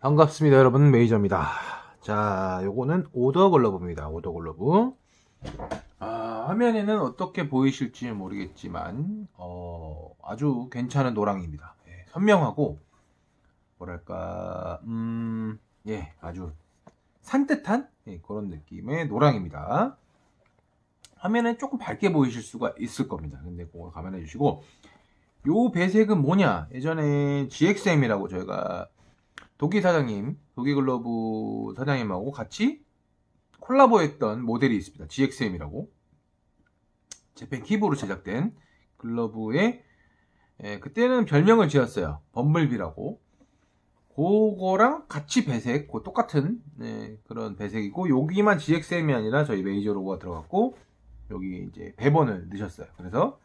반갑습니다 여러분. 메이저입니다. 자 요거는 오더 글러브입니다. 오더 글러브. 아, 화면에는 어떻게 보이실지 모르겠지만 어, 아주 괜찮은 노랑입니다. 예, 선명하고 뭐랄까 음, 예 아주 산뜻한 예, 그런 느낌의 노랑입니다. 화면에 조금 밝게 보이실 수가 있을 겁니다. 근데 그거 감안해 주시고 요 배색은 뭐냐? 예전에 GXM이라고 저희가 도끼 사장님, 도끼 글러브 사장님하고 같이 콜라보했던 모델이 있습니다. GXM이라고. 재팬 키보로 제작된 글러브에 예, 그때는 별명을 지었어요. 범블비라고. 그거랑 같이 배색, 그 똑같은 예, 그런 배색이고 여기만 GXM이 아니라 저희 메이저 로고가 들어갔고 여기 이제 배번을 넣으셨어요. 그래서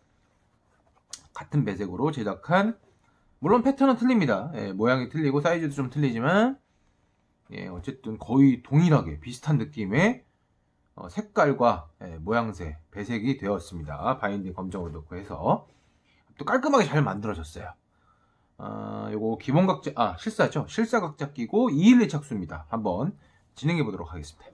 같은 배색으로 제작한 물론 패턴은 틀립니다. 예, 모양이 틀리고 사이즈도 좀 틀리지만 예, 어쨌든 거의 동일하게 비슷한 느낌의 어, 색깔과 예, 모양새, 배색이 되었습니다. 바인딩 검정으로 넣고 해서 또 깔끔하게 잘 만들어졌어요. 아, 요거 기본 각자, 아, 실사죠. 실사 각자 끼고 212 착수입니다. 한번 진행해 보도록 하겠습니다.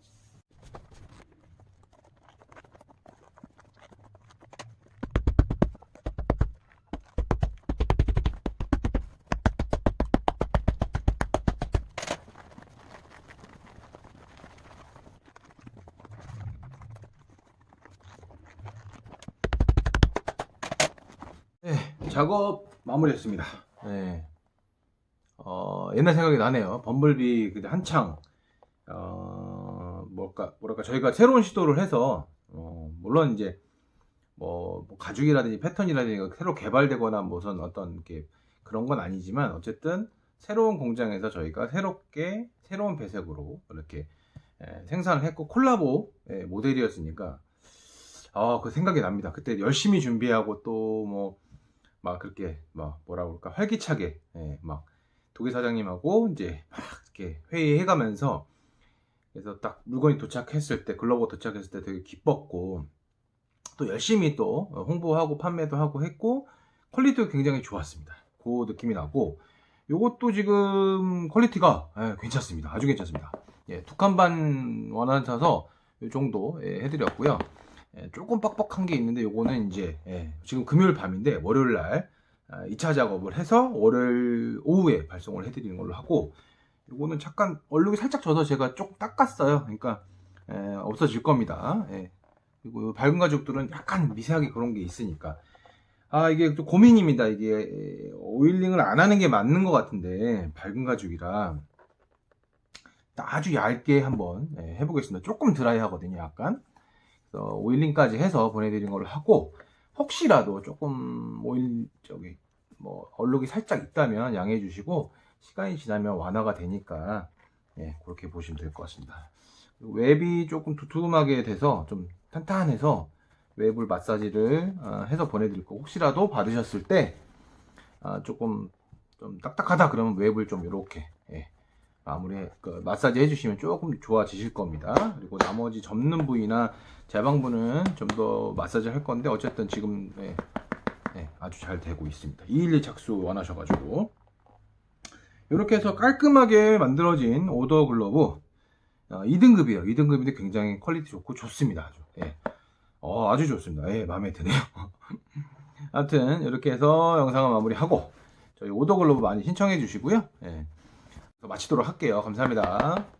네, 작업 마무리했습니다. 네. 어, 옛날 생각이 나네요. 범블비 그때 한창 어, 뭘까 뭐랄까 저희가 새로운 시도를 해서 어, 물론 이제 뭐, 뭐 가죽이라든지 패턴이라든지 새로 개발되거나 무슨 어떤 이렇게 그런 건 아니지만 어쨌든 새로운 공장에서 저희가 새롭게 새로운 배색으로 이렇게 에, 생산을 했고 콜라보 예, 모델이었으니까 아, 그 생각이 납니다. 그때 열심히 준비하고 또뭐 막 그렇게 막 뭐라 그럴까 활기차게 예, 막 도기 사장님하고 이제 막 이렇게 회의해가면서 그래서 딱 물건이 도착했을 때 글로버 도착했을 때 되게 기뻤고 또 열심히 또 홍보하고 판매도 하고 했고 퀄리티도 굉장히 좋았습니다. 그 느낌이 나고 요것도 지금 퀄리티가 예, 괜찮습니다. 아주 괜찮습니다. 예, 두 칸 반 원하셔서 요 정도 예, 해드렸고요. 예, 조금 뻑뻑한 게 있는데 요거는 이제 예, 지금 금요일 밤인데 월요일 날 2차 작업을 해서 월요일 오후에 발송을 해드리는 걸로 하고 요거는 잠깐 얼룩이 살짝 져서 제가 조금 닦았어요. 그러니까 예, 없어질 겁니다. 예. 그리고 요 밝은 가죽들은 약간 미세하게 그런 게 있으니까 아 이게 또 고민입니다. 이게 예, 오일링을 안 하는 게 맞는 것 같은데 밝은 가죽이라 아주 얇게 한번 예, 해보겠습니다. 조금 드라이 하거든요. 약간 그래서 오일링까지 해서 보내드린 걸로 하고 혹시라도 조금 오일 저기 뭐 얼룩이 살짝 있다면 양해해 주시고 시간이 지나면 완화가 되니까 예, 그렇게 보시면 될 것 같습니다. 웹이 조금 두툼하게 돼서 좀 탄탄해서 웹을 마사지를 어, 해서 보내드릴 거고 혹시라도 받으셨을 때 아, 조금 좀 딱딱하다 그러면 웹을 좀 이렇게 예, 마무리 그 마사지 해주시면 조금 좋아지실 겁니다. 그리고 나머지 접는 부위나 제방부는 좀 더 마사지 할 건데 어쨌든 지금 네, 네, 아주 잘 되고 있습니다. 212 착수 원하셔가지고 이렇게 해서 깔끔하게 만들어진 오더 글러브 어, 2등급이에요. 2등급인데 굉장히 퀄리티 좋고 좋습니다. 아주 예. 어, 아주 좋습니다. 예, 마음에 드네요. 아무튼 이렇게 해서 영상을 마무리하고 저희 오더 글러브 많이 신청해 주시고요. 예. 마치도록 할게요. 감사합니다.